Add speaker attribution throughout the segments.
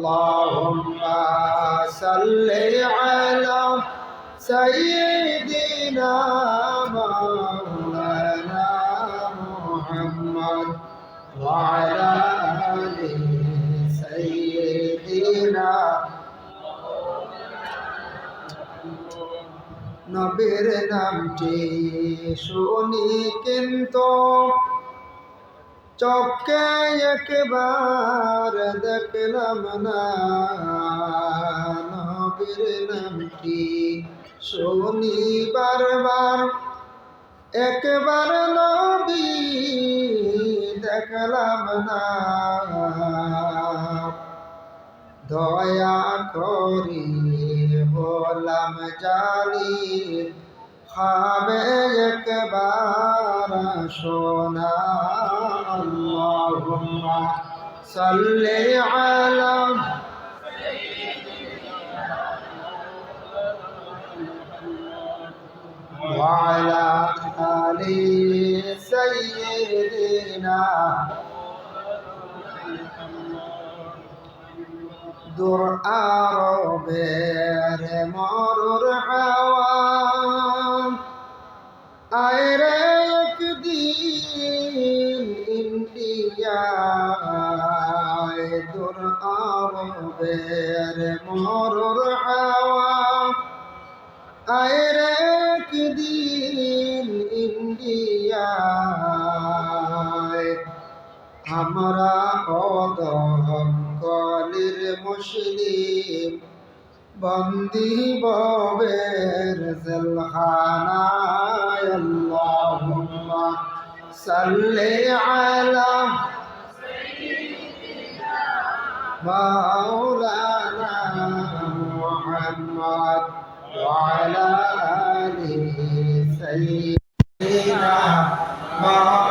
Speaker 1: اللهم صل على سيدنا مولانا محمد وعلى آل سيدنا নবীর নামটি শুনি কিন্তু চোখে একবার দেখলাম না, নবীর নামটি শুনি বারবার। একবার নবী দেখলাম না, দয়া করি হলাম জানি খাবে একবার সোনা আল্লাহুম্মা সাল্লি আলা وعلى آل سيدنا দূর আরবের মরুর হাওয়া আয়রে আরবের মরুর হাওয়া। আয়রে একদিন ইন্ডিয়ায়। আমরা অদম কলির মুসলিম। বন্দি ববের জলখানায় আল্লাহুম্মা সাল্লি আলা مولانا محمد وعلى آل سيدنا مولانا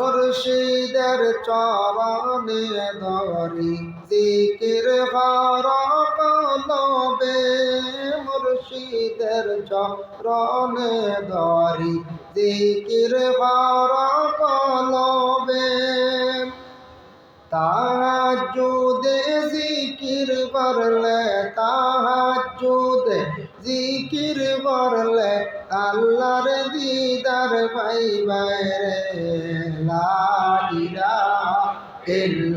Speaker 1: মুর্শিদের চরণে ধরি, জিকির হর কলবে। মুর্শিদের চরণে ধরি, জিকির হর কলবে। তাহাজুদে জিকির করলে তাহাজুদে জিকির করলে, আল্লাহর দিদার পাই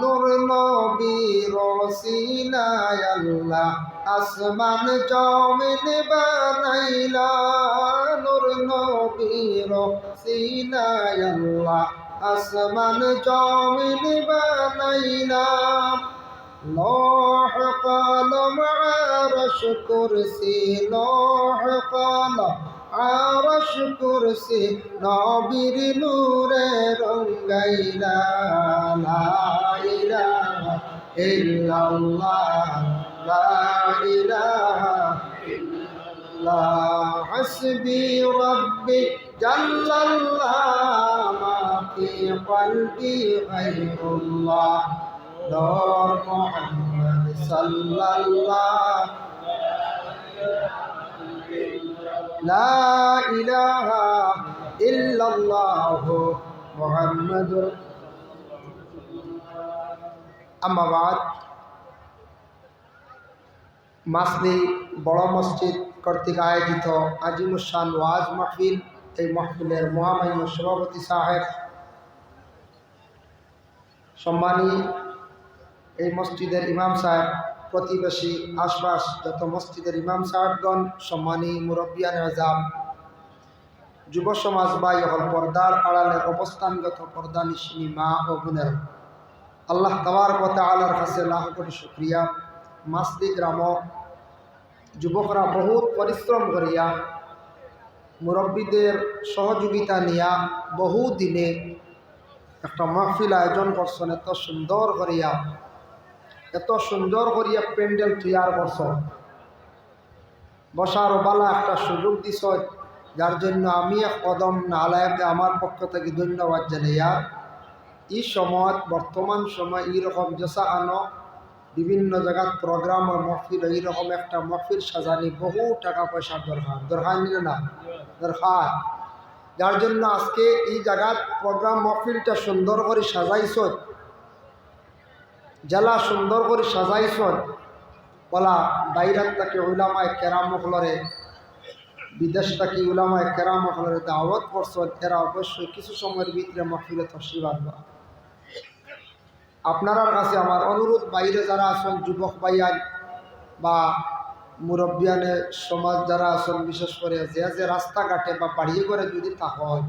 Speaker 1: নূর নবীর সিনায় আল্লাহ, আসমান জমিন বানাইলা। নূর নবীর সিনায় আল্লাহ, আসমান জমিন বানাইলা। লৌহ কলম আরশ কুরসি লৌহ কলম আরশ কুরসি নবীর নূরে রঙ্গাইলা, লা ইলাহা ইল্লাল্লাহ, লা ইলাহা ইল্লাল্লাহ। হাসবি রব্বি জাল্লাল্লাহ মা ফি কলবি লা ইলাহা ইল্লাল্লাহ আমাবাদ মাসলি বড় মসজিদ কর্তৃক আয়োজিত আজিমুসান ওয়াজ মাহফিল, এই মাহফিলের মহামান্য সভাপতি সাহেব। সম্মানী এই মসজিদের ইমাম সাহেব প্রতিবেশী আশপাশ যত মসজিদের ইমাম সাহেবগণ, সম্মানী মুরব্বিয়ান আজাম যুব সমাজ বা হল পর্দার আড়ালে অবস্থানগত পর্দা নিশিনী মা ও বোনের। আল্লাহ তাবার কথা আলার কাছে লাখ কোটি শুক্রিয়া। মাসদি গ্রাম যুবকরা বহুত পরিশ্রম করিয়া, মুরব্বীদের সহযোগিতা নিয়া বহু দিনে একটা মাহফিল আয়োজন করছেন, এত সুন্দর করিয়া। এত সুন্দর করিয়া প্যান্ডেল তৈয়ার করছ। বসার বালা একটা সুযোগ দিছ, যার জন্য আমি এক কদম নালায়কে আমার পক্ষ থেকে ধন্যবাদ জানাইয়া এই সময়, বর্তমান সময় এইরকম জেসা আনো, বিভিন্ন জায়গার প্রোগ্রাম আর মহফিল, এইরকম একটা মহফিল সাজানি বহু টাকা পয়সার দরকার। দরকার নিল না? দরকার। যার জন্য আজকে এই জায়গার প্রোগ্রাম মহফিলটা সুন্দর করে সাজাইছ জেলা সুন্দর করে সাজাইছ বলা বাইরাত তাকে উলামায় কেরামকলরে বিদেশ থেকে উলামায় কেরামকলরে দাওয়াত করছ এরা অবশ্যই কিছু সময়ের ভিতরে মহফিলে তসিব আনবা। আপনার কাছে আমার অনুরোধ, বাইরে যারা আছেন, যুবক ভাইয়ান বা মুরব্বিয়ানে সমাজ যারা আছেন, বিশেষ করে যে যে রাস্তাঘাটে বা বাড়িয়ে করে যদি তা হয়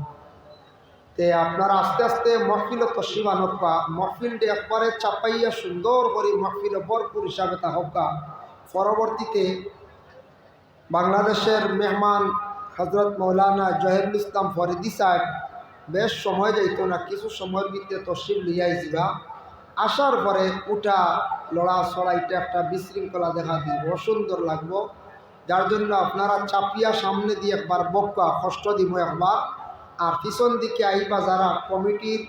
Speaker 1: তে আপনারা আস্তে আস্তে মহফিল তসিব আনকা মহফিলটি একবারে চাপাইয়া সুন্দর করে মহফিলে ভরপুর হিসাবে তা হোকা পরবর্তীতে বাংলাদেশের মেহমান হজরত মৌলানা জহিরুল ইসলাম ফরিদি সাহেব, বেশ সময় যাইত না, কিছু সময়ের ভিতরে তসিব লিয়াই যাবা আসার পরে উঠা লড়া সড়াইটা একটা বিশৃঙ্খলা দেখা দিব অসুন্দর লাগবো। যার জন্য আপনারা চাপিয়া সামনে দিয়ে একবার বক্কা কষ্ট দিব একবার। আর পিছন দিকে আইবা যারা কমিটির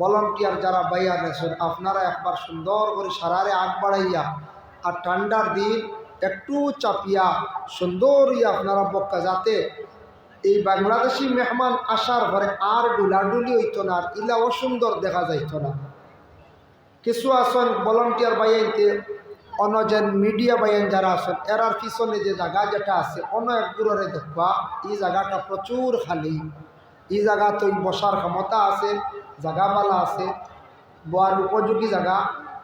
Speaker 1: ভলন্টিয়ার যারা বাইয়া নেছেন আপনারা একবার সুন্দর করে সারারে আগ বাড়াইয়া আর ঠান্ডার দিন একটু চাপিয়া সুন্দর ইয়া আপনারা বক্কা যাতে এই বাংলাদেশি মেহমান আসার পরে আর ডুলাডুলি হইতো না, আর ইলা অসুন্দর দেখা যাইত না। কিছু আসন ভলন্টিয়ার বাইনতে অন্য যে মিডিয়া বাইন যারা আছেন, এরার পিছনে যে জায়গা যেটা আছে অন্য এক দূরে দেখবা, এই জায়গাটা প্রচুর খালি। এই জায়গা তো বসার ক্ষমতা আছে জায়গা পালা আছে, বোয়ার উপযোগী জায়গা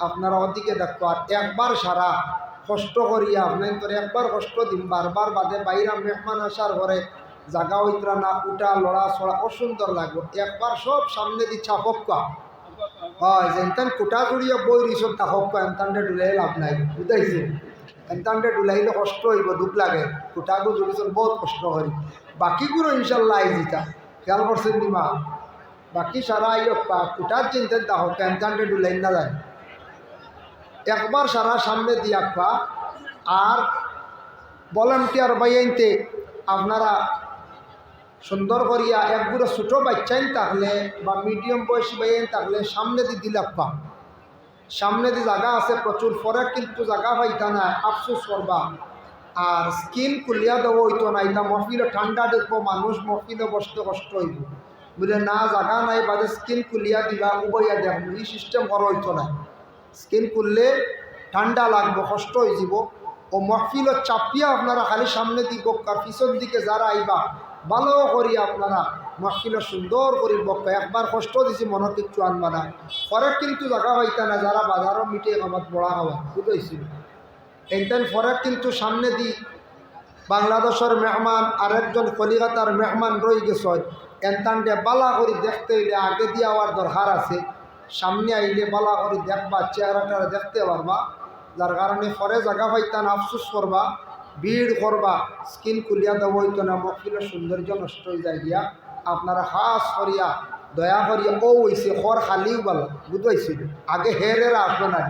Speaker 1: আপনারা ওদিকে দেখো, আর একবার সারা কষ্ট করিয়া আপনার করে একবার কষ্ট দিন বারবার বাদে বাইরা মেহমান আসার ঘরে জায়গা হইতরা না, উঠা, লড়া ছড়া অসুন্দর লাগবে। একবার সব সামনে দি চাপক্কা হয়, যেনতেন কুটা জুড়িয়া বই রিসত তাহক এনতানটে ডুলাই লাভ নাই, বুঝাইছে? এনতানটে ডুলাইলে কষ্ট হইব, দুঃখ লাগে। কুটাগু বহুত কষ্ট করি। বাকিগুলো ইনশাল্লাহ আই জিতা খেয়াল করছেন নিমা বাকি সারা আইয়প্পা কুটার চিন্তেন তাহক এনতানটে ডুলাই না যায় একবার সারা সামনে দিয়াপ্পা আর ভলান্টিয়ার বাইনতে আপনারা সুন্দর করিয়া একগুলো ছোটো বাচ্চাইন থাকলে বা মিডিয়াম বয়সী বাইন থাকলে সামনে দি দিলাপ্পা সামনে দি জায়গা আছে প্রচুর ফরে কিন্তু জায়গা পাইতা না, আফসোস করবা। আর স্কিন কুলিয়া দেবো হইতো না এটা মহফিলে ঠান্ডা দেখব, মানুষ মহফিলে বসতে কষ্ট হইব। বলে, না, জাগা নাই, বাদে স্কিন কুলিয়া দিবা উবইয়া দেখব এই সিস্টেম করা হইতো না স্কিন করলে ঠান্ডা লাগবো, কষ্ট হয়ে যাব ও মহফিল চাপিয়া আপনারা খালি সামনে দিব আর পিছন দিকে যারা আইবা, ভালো করি আপনারা। মহফিল সুন্দর করি বক্কা, একবার কষ্ট দিছি মনে কিচ্ছু আনবা না। পরে কিন্তু জাগা হইতা না যারা বাজারও মিটে আমার বড়া হওয়া বুঝাইছিল এইটাই পরে কিন্তু সামনে দি বাংলাদেশের মেহমান আর একজন কলিকাতার মেহমান রই গেছ এনতানটে বালা করি দেখতে হইলে আগে দিয়ে আওয়ার দরকার আছে। সামনে আইলে বালা করে দেখবা, চেহারাটা দেখতে পারবা। যার কারণে পরে জায়গা পাইতান আফসোস করবা, ভিড় করবা, স্কিন খুলিয়া দেবো হইতো না মকিলের সৌন্দর্য নষ্ট হয়ে যায় গিয়া। আপনারা হাস করিয়া, দয়া করিয়া, ও হইছে খর খালিও ভালো বুঝাইছিল আগে হেরেরা আসলো নাই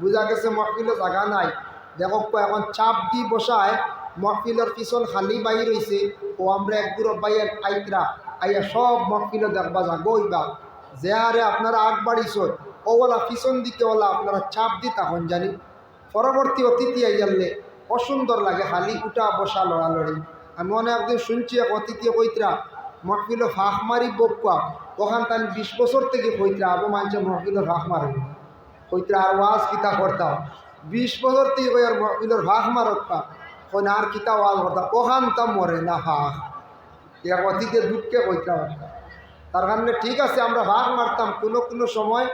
Speaker 1: বুঝা গেছে মহফিলে জায়গা নাই। দেখো, এখন চাপ দি বসায় মহফিলের পিছন খালি বাই হয়েছে ও আমরা একগুলো বাইয়ের আইতরা আইয়া সব মহফিলে দেখবা যাগো হইবা যে আরে আপনারা আগ বাড়িছ ওওয়ালা পিছন দিকে ওলা আপনারা চাপ দি তখন জানি। পরবর্তী অতিথি আইয়ালে অসুন্দর লাগে খালি উঠা বসা লড়ালড়ি। আমি মনে একদিন শুনছি এক অতিথি কইতরা, মহফিল ফাঁক মারি বকুয়া, ওখান তান বিশ বছর থেকে হইতরা আবো মানছে মহফিল ফাঁক মারে হইতরা আর ওয়াজ কিতা করতাম? বিশ বছর থেকে মহফিলের ফাঁক মারতা আর কিতা ওয়াজ করতাম ওখান তা মরে না ফাঁক এক অতীতে দুঃখে কইতাম তার কারণে ঠিক আছে, আমরা ভাগ মারতাম কোনো কোনো সময়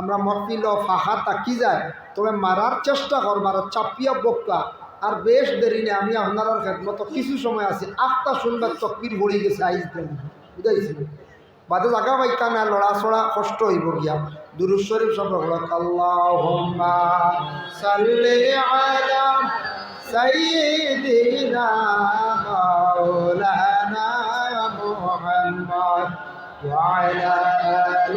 Speaker 1: আমরা ও ফাঁকা তাকি যায়, তবে মারার চেষ্টা করবার চাপিয়া বক্কা আর বেশ দেরি নেই আমি আপনার খেদমত কিছু সময় আছে আটটা শুনবার চক্কির ভরি গেছে আইস দেন বুঝাইছি বাদে জাগা পাইতা না লড়া ছড়া কষ্ট হইব গিয়া। দুরুদ শরীফ সব আল্লাহুম্মা সাল্লি আলা সাইয়্যিদিনা মাওলানা মুহাম্মদ وعلى آل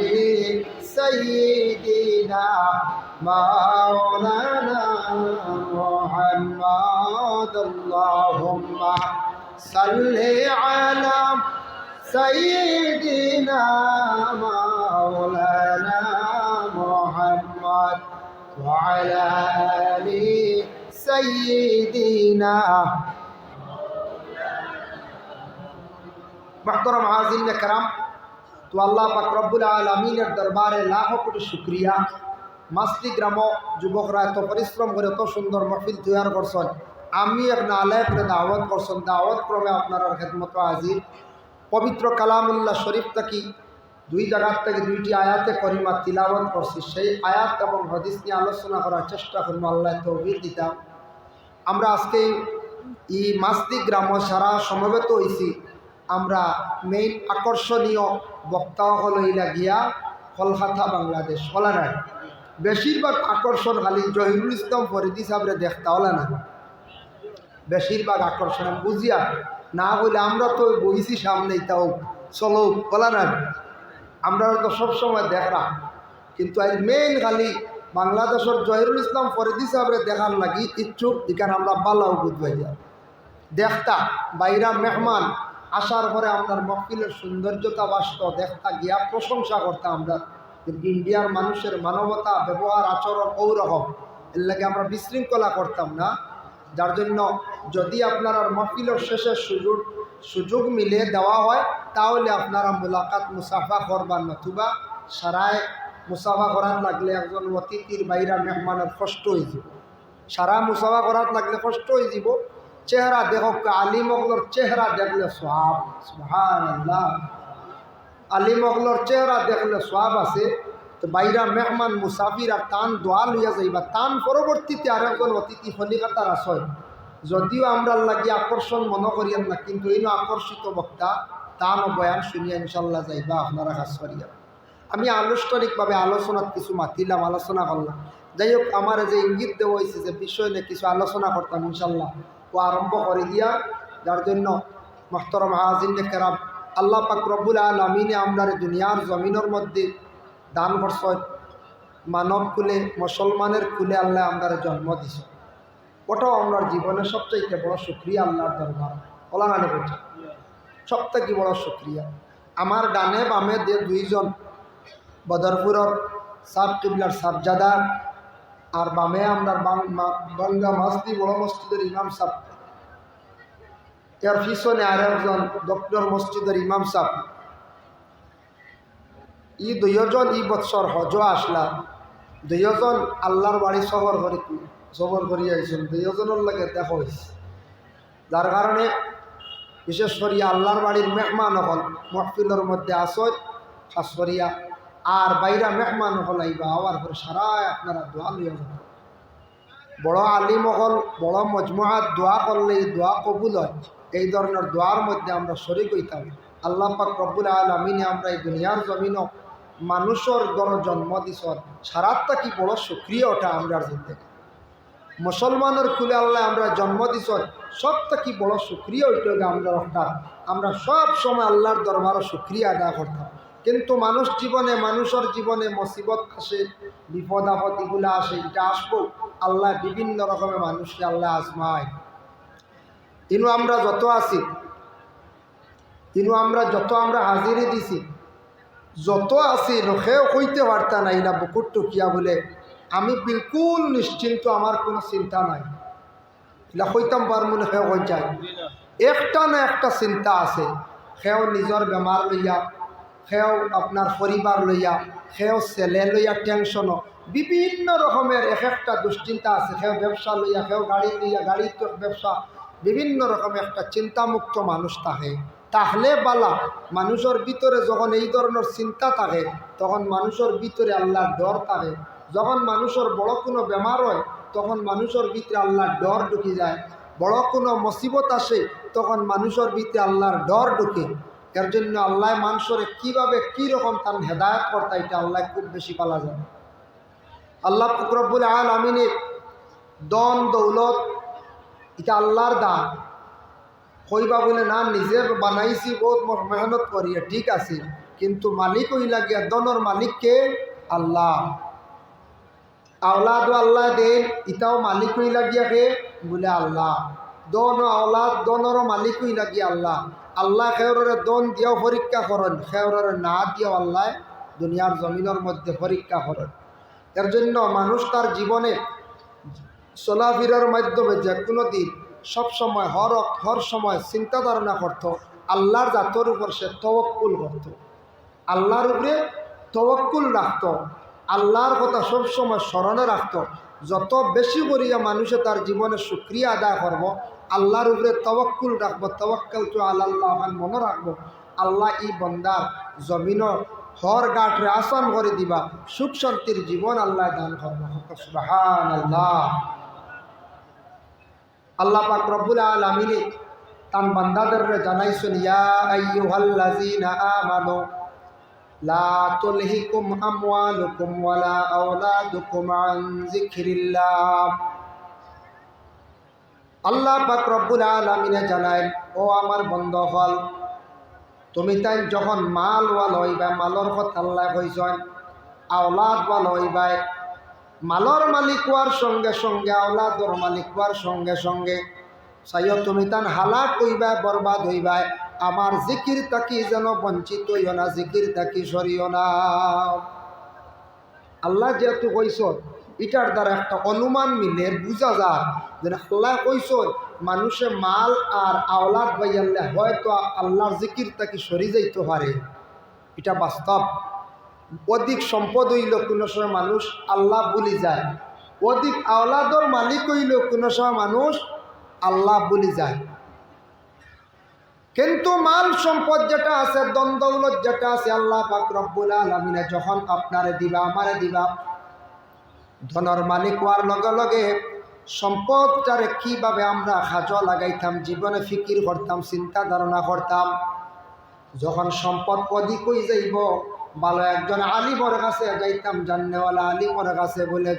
Speaker 1: سيدنا مولانا محمد اللهم صل على سيدنا مولانا محمد وعلى آل سيدنا محترم হাজির کرام তো আল্লাহ পাক রব্বুল আলমিনের দরবারে লাখ কোটি শুক্রিয়া মাস্তি গ্রাম যুবকরা এত পরিশ্রম করে এত সুন্দর মহফিল তৈয়ার করছেন আমি এক আলেপরে দাওয়াত করছেন দাওয়াত ক্রমে আপনার খেদমত হাজির পবিত্র কালামুল্লাহ শরীফ থাকি দুই জায়গার থেকে দুইটি আয়াতে করিমা তিলাবত করছি। সেই আয়াত এবং হদিস নিয়ে আলোচনা করার চেষ্টা করব, আল্লাহ তহবিল দিতাম আমরা আজকে এই মাস্তি গ্রাম সারা সমবেত হয়েছি আমরা মেইন আকর্ষণীয় বক্তা হল ইলা গিয়া কলকাতা, বাংলাদেশ। হলা নাই? বেশিরভাগ আকর্ষণ খালি জহিরুল ইসলাম ফরিদি সাহেবরে দেখতা, হলা না বেশিরভাগ আকর্ষণ, বুঝিয়া না বলে আমরা তো বইছি সামনে তাও চলো বলা না আমরা তো সবসময় দেখরা কিন্তু আজ মেইন খালি বাংলাদেশের জহিরুল ইসলাম ফরিদি সাহেবরে দেখার লাগি ইচ্ছুক, এখানে আমরা বালাও বুঝবাই যা দেখতা, বাইরা মেহমান, আসার পরে আপনার মহফিলের সৌন্দর্যতা বাস্ত দেখতা গিয়া প্রশংসা করতাম আমরা। ইন্ডিয়ার মানুষের মানবতা, ব্যবহার, আচরণ ঔরকম। এর লাগে আমরা বিশৃঙ্খলা করতাম না। যার জন্য যদি আপনার আর মহফিলের শেষের সুযোগ সুযোগ মিলে দেওয়া হয়, তাহলে আপনারা মোলাকাত মুসাফা করবার নতুবা সারায় মুসাফা করার লাগলে একজন অতিথির বাইরা মেহমানের কষ্ট হয়ে যাব। সারা মুসাফা করার লাগলে কষ্ট হয়ে যাব। চেহারা দেখক আলিমগলর চেহারা দেখলে সব সুহান আল্লাহ আলিমগলর চেহারা দেখলে সব আছে, তো বাইরা মেহমান, মুসাফির আর তান দোয়া লইয়া যাইবা। তান পরবর্তীতে আর একজন অতিথি ফলিকাতার আসয় যদিও আমরা লাগি আকর্ষণ মনে করিয়ান না, কিন্তু এই আকর্ষিত বক্তা তান বয়ান শুনিয়া ইনশাল্লাহ যাইবা, আপনারা কাজ করিয়া। আমি আনুষ্ঠানিকভাবে আলোচনাত কিছু মাতিলাম, আলোচনা করলাম। যাই হোক, আমার যে ইঙ্গিত দেওয়া হয়েছে যে বিষয় নিয়ে কিছু আলোচনা করতাম ইনশাল্লাহ ও আরম্ভ করে দিয়া, যার জন্য মহতরম হাজিন কেরাম, আল্লাহ পাক রব্বুল আলমিনে আমরা দুনিয়ার জমিনের মধ্যে দান বর্ষয় মানব কুলে, মুসলমানের কুলে আল্লাহ আমরা জন্ম দিছ ওটাও আমার জীবনের সবচাইতে বড় সুক্রিয়া আল্লাহর দরবার। ওলানানে বলছে সব থেকে বড় সুক্রিয়া আমার ডানে বামে যে দুইজন বদরপুরের সাব কিবলার সাবজাদা, আর বামে আমরা বাংলা মাসদি বড় মসজিদের ইমাম সাহ এর পিছনে আর একজন ডক্টর মসজিদের ইমাম সাহ ই দুইজন ই বৎসর হজ আসলা। দুইজন আল্লাহর বাড়ি শহর করে সবর করি আইছেন, দুইজনের লাগে দেখা যার কারণে বিশেষ করিয়া আল্লাহর বাড়ির মেহমান হল মহফিলের মধ্যে আসয় খাস করিয়া আর বাইরা মেহমান হল আইবা, আওয়ার পরে সারায় আপনারা দোয়া লইয়া বড় আলিম হল বড় মজমুহাত দোয়া করলে এই দোয়া কবুল হয়। এই ধরনের দোয়ার মধ্যে আমরা শরিক হইতাম। আল্লাহ পাক রব্বুল আলমিনে আমরা এই দুনিয়ার জমিন মানুষের গণ জন্ম দিছ সারাতটা কি বড় সুক্রিয় ওঠা আমরা জিন্দগি মুসলমানের খুলে আল্লাহ আমরা জন্ম দিছ সবটা কি বড় সুক্রিয় ওইটা আমরা হঠাৎ আমরা সব সময় আল্লাহর দরবারও সুক্রিয়া আদা করতাম। কিন্তু মানুষ জীবনে, মানুষের জীবনে মুসিবত আসে, বিপদ আপদ এগুলো আসে, এটা আসব। আল্লাহ বিভিন্ন রকমের মানুষকে আল্লাহ আজমায়। কিন্তু আমরা যত আছি কিন্তু আমরা যত আমরা হাজিরে দিছি, যত আছি, নখেও কইতে পারতা না বুকুর টুকিয়া বলে আমি বিলকুল নিশ্চিন্ত, আমার কোনো চিন্তা নাই। এলা কইতাম পার মনে হেও কই যায় একটা না একটা চিন্তা আছে। সেও নিজের বেমার লইয়া, সেও আপনার পরিবার লইয়া, সেও ছেলে লইয়া টেনশনও বিভিন্ন রকমের এক একটা দুশ্চিন্তা আছে। সেও ব্যবসা লইয়া, সেও গাড়ি লইয়া গাড়ির তো ব্যবসা। বিভিন্ন রকমের একটা চিন্তামুক্ত মানুষ থাকে। তাহলে বালা মানুষের ভিতরে যখন এই ধরনের চিন্তা থাকে, তখন মানুষের ভিতরে আল্লাহর ডর থাকে। যখন মানুষের বড় কোনো বেমার হয়, তখন মানুষের ভিতরে আল্লাহর ডর ঢুকে যায়। বড় কোনো মুসিবত আসে, তখন মানুষের ভিতরে আল্লাহর ডর ঢুকে। এর জন্য আল্লাহ মানুষের কীভাবে কীরকম তার হেদায়ত করতা, এটা আল্লাহ খুব বেশি পালা যায়। আল্লাহ ফকরবুল আল আমিনে দন দৌলত, এটা আল্লাহর দান। কইবা বলে, না, নিজে বানাইছি, বহুত মেহনত করিয়ে ঠিক আছে। কিন্তু মালিক ওই লাগিয়া দনের মালিককে আল্লাহ আওলাদ আল্লাহ দেন ইটাও মালিক হই কে? বলে, আল্লাহ। দন আওলাদ, দনেরও মালিক হই লাগিয়া আল্লাহ। আল্লাহ খেয়রের দন দিয়াও পরীক্ষা করেন খেয়রের না দিয়াও আল্লাহ দুনিয়ার জমিনের মধ্যে পরীক্ষা করেন। এর জন্য মানুষ তার জীবনে চলাফেরার মাধ্যমে যে কোনো দিন সবসময় হর হর সময় চিন্তা ধারণা করত, আল্লাহর জাতর উপর সে তবক্কুল করত। আল্লাহর উপরে তবক্কুল রাখত। আল্লাহর কথা সবসময় স্মরণে রাখত। যত বেশি করিয়া মানুষে তার জীবনে সুক্রিয়া আদায় করব, আল্লাহর উপরে তবক্কুল রাখব তবক্কাল তো আল্লাহ মনে রাখব, আল্লাহ ই বন্দার জমিনর হর গাঠরে আসান করে দিবা, সুখ শান্তির জীবন আল্লাহ দান করব। আল্লাহ আল্লাহ পাক রব্বুল আলামিনে তান বান্দাদের জানাইছেন, ইয়া আইয়ুহাল্লাযীনা আমানু লা তুলহিকুম আমওয়ালুকুম ওয়ালা আওলাদুকুম আন যিকরিল্লাহ আল্লাহ পাক রব্বুল আলামিনে জানায় ও আমার বন্ধ হল তুমি তাই যখন মাল ওয়াল হইবা, মালর কথা আল্লাহ কইছেন আওলাদ ওয়াল হইবাই মালর মালিক হওয়ার সঙ্গে সঙ্গে, আওলাদর মালিক হওয়ার সঙ্গে সঙ্গে, চাইও তুমি তান হালাক হইবা, বরবাদ হইবাই আমার জিকির তাকি যেন বঞ্চিত হইও না, জিকির তাকি সরিও না। আল্লাহ যেহেতু কইস এটার দ্বারা একটা অনুমান মিলে, বুঝা যায় যে আল্লাহ কইস মানুষে মাল আর আওলাদ বাইয়াল্লে হয়তো আল্লাহর জিকির তাকি সরি যাইতে পারে। এটা বাস্তব। অধিক সম্পদ হইল কোনো সময় মানুষ আল্লাহ বলি যায়। অধিক আওলাদর মালিক হইল কোনো সময় মানুষ আল্লাহ বলি যায়। কিন্তু মাল সম্পদ যেটা আছে দ্বন্দ্বৌলত যেটা আছে, আল্লাহ পাক রব্বুল আলমিনে যখন আপনারে দিবা, আমারে দিবা। ধনর মালিক হওয়ার লগে লগে সম্পদটারে কীভাবে আমরা খাজ লাগাইতাম, জীবনে ফিকির করতাম, চিন্তা ধারণা করতাম, যখন সম্পদ অধিক হয়ে যাইব, ভালো একজন আলিমর কাছে যাইতাম জাননেওয়ালা আলিমর কাছে বলে,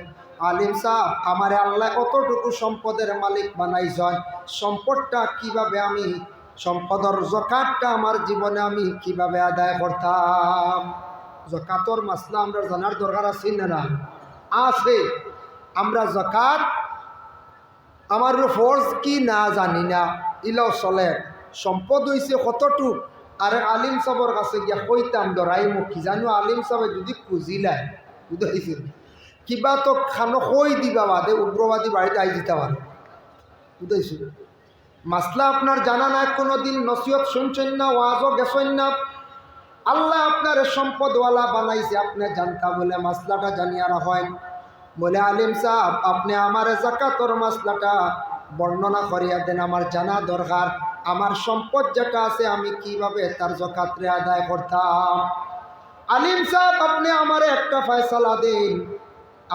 Speaker 1: আলিম সাহ আমারে আল্লাহ কতটুকু সম্পদের মালিক বানাইছেন? সম্পদটা কীভাবে আমি সম্পদর জকাতটা আমার জীবনে আমি কীভাবে আদায় করতাম? জকাতর মাসলা আমরা জানার দরকার আছে না আছে। আমরা জকাত, আমার ফর্জ কি না জানি না। ইলাও চলে। সম্পদ হয়েছে কতটুক? আর আলিম সাহর কাছে গিয়া কইতাম, দরাই মোক কি জানো আলিম সাহেব যদি খুঁজিলায় বুঝাইছিল কিবা তো খানো কই দিবা বাদে, উগ্রবাদী বাড়িতে আই দিতে পারে বুঝাইছিল মাসলা আপনার জানা নাই কোনো দিন নসিহত শুনছেন না, ওয়াজও গেছেন না। আল্লাহ আপনার সম্পদওয়ালা বানাইছে, আপনি জানতা বলে মাসলাটা জানিয়ে রাখেন বলে আলিম সাহ আপনি আমার জাকাতর মাসলাটা বর্ণনা করিয়া দেন, আমার জানা দরকার, আমার সম্পদ যেটা আছে আমি কীভাবে তার জকাত্রে আদায় করতাম? আলিম সাহেব, আপনি আমার একটা ফয়সালা দিন।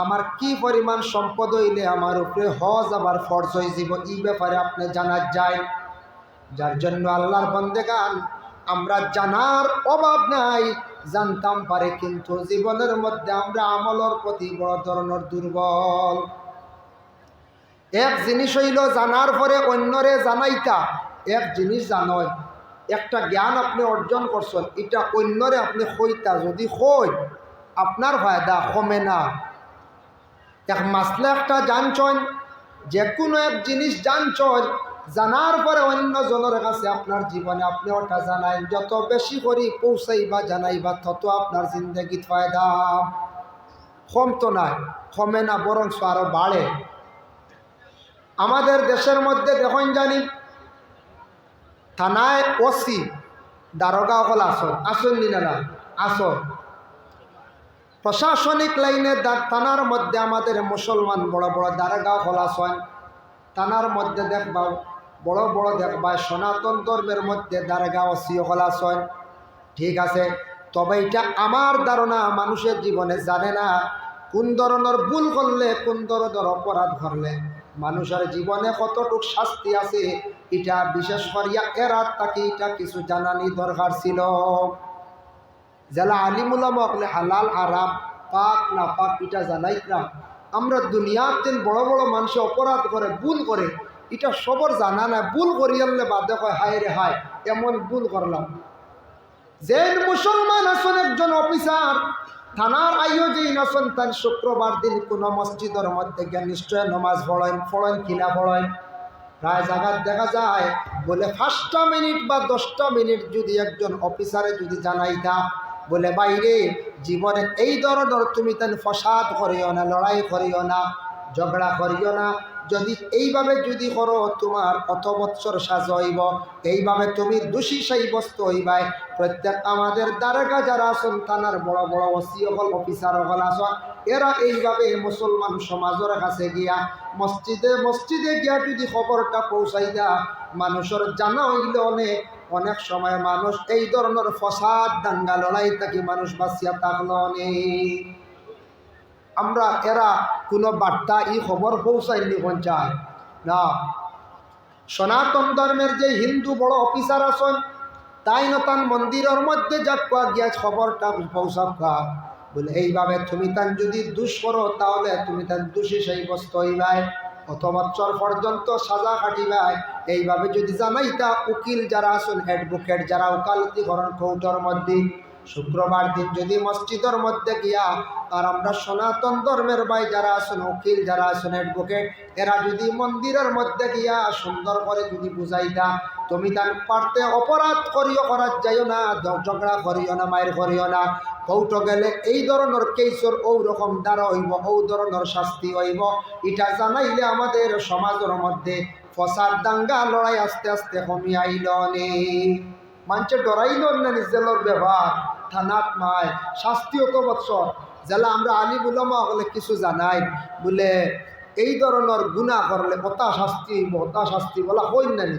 Speaker 1: আমার কি পরিমাণ সম্পদ হইলে আমার উপরে হজ আবার ফর্জ হয়ে যাব? এই ব্যাপারে আপনি জানার যায়। যার জন্য আল্লাহর বন্দেগান, আমরা জানার অভাব নাই। জানতাম পারে কিন্তু জীবনের মধ্যে আমরা আমলের প্রতি বড় ধরনের দুর্বল। এক জিনিস হইল জানার পরে অন্যরে জানাইতা। এক জিনিস জানয় একটা জ্ঞান আপনি অর্জন করছেন, এটা অন্যরে আপনি কইতা যদি কই আপনার ফায়দা কমে না। এক মাসলা একটা জানছন যে কোনো এক জিনিস জানছন জানার পরে অন্য জনের কাছে আপনার জীবনে আপনি ওটা জানাই যত বেশি করি পৌঁছাইবা, জানাইবা, তত আপনার জিন্দগিত ফায়দা। কম তো নাই, কমে না বরং আরও বাড়ে। আমাদের দেশের মধ্যে দেখুন জানি, থানায় ওসি, দারোগা হল আসন আসন নিনারা আসন প্রশাসনিক লাইনে থানার মধ্যে আমাদের মুসলমান বড় বড় দারোগা হল আসন থানার মধ্যে দেখবাও, বড় বড় দেখবা সনাতন ধর্মের মধ্যে দারোগা অসিও হল আসন ঠিক আছে, তবে এটা আমার ধারণা, মানুষের জীবনে জানে না কোন ধরনের ভুল করলে, কোন ধরনের অপরাধ করলে। মানুষের জীবনে কতটুক শাস্তি আছে, এটা বিশেষ করিয়া এরাত তাকে এটা কিছু জানানি দরকার ছিল। যারা আলিমুলাম হলে হালাল আরাম পাক, না পাক, এটা জানাই না। আমরা দুনিয়ার দিন বড় বড় মানুষে অপরাধ করে, ভুল করে, এটা সবর জানা না, ভুল করিয়ালে বাধ্য কয়, হায় রে হায়, এমন ভুল করলাম। যে মুসলমান আছেন একজন অফিসার, থানার আয়োজন আছেন, তার শুক্রবার দিন কোনো মসজিদের মধ্যে গিয়ে নিশ্চয় নমাজ পড়েন পড়েন কিনা পড়েন। প্রায় জায়গায় দেখা যায়, বলে, পাঁচটা মিনিট বা দশটা মিনিট যদি একজন অফিসারে যদি জানাই জানাইতা বলে, বাইরে জীবনে এই ধরনের তুমি তেন ফসাদ করিও না, লড়াই করিও না, ঝগড়া করিও না। যদি এইভাবে যদি করো, তোমার কত বৎসর সাজ হইব। এইভাবে তুমি দোষী সাব্যস্ত হইবাই। প্রত্যেক আমাদের দ্বারকা যারা আছেন থানার বড় বড় ওসি হল অফিসার হল আসন এরা এইভাবে মুসলমান সমাজের কাছে গিয়া, মসজিদে মসজিদে গিয়া যদি খবরটা পৌঁছাই দেয়া মানুষের জানা হইলে অনেক অনেক সময় মানুষ এই ধরনের ফসাদ, দাঙ্গা, লড়াই থাকি মানুষ বাঁচিয়া থাকল অনেক আমরা এরা কোনো বার্তা ই খবর পৌঁছাইনি পঞ্চায় না। সনাতন ধর্মের যে হিন্দু বড় অফিসার আছেন, তাই নতান মন্দিরের মধ্যে যাক গিয়া খবরটা পৌঁছাক বলে, এইভাবে তুমি তান যদি দুষ করো, তাহলে তুমি তান দোষী সেই বস্তু হইবাই, অথবা বছর পর্যন্ত সাজা কাটিবাই। এইভাবে যদি জানাইতা উকিল যারা আসুন অ্যাডভোকেট যারা উকালতি করেন কৌটর মধ্যে, শুক্রবার দিন যদি মসজিদের মধ্যে গিয়া, আর আমরা সনাতন ধর্মের ভাই যারা আছেন, উকিল যারা আছেন অ্যাডভোকেট এরা যদি মন্দিরের মধ্যে গিয়া সুন্দর করে যদি বুঝাইতা তুমি তার পারতে অপরাধ করিও করার যাইও না ঝগড়া করিও না, মায়ের করিও না। কৌট গেলে এই ধরনের কেসর ও রকম দ্বারা হইব ও ধরনের শাস্তি হইব। এটা জানাইলে আমাদের সমাজের মধ্যে ফসাদ দাঙ্গা লড়াই আস্তে আস্তে কমি আইল নে। মানুষে ডরাইল না নিজের ব্যবহার, থানাত মায়। শাস্তি অত বৎসর। জেলা আমরা আলি বুলামা হলে কিছু জানাই। বলে, এই ধরনের গুণা করলে কতা শাস্তি হতা শাস্তি বলা হইন নি।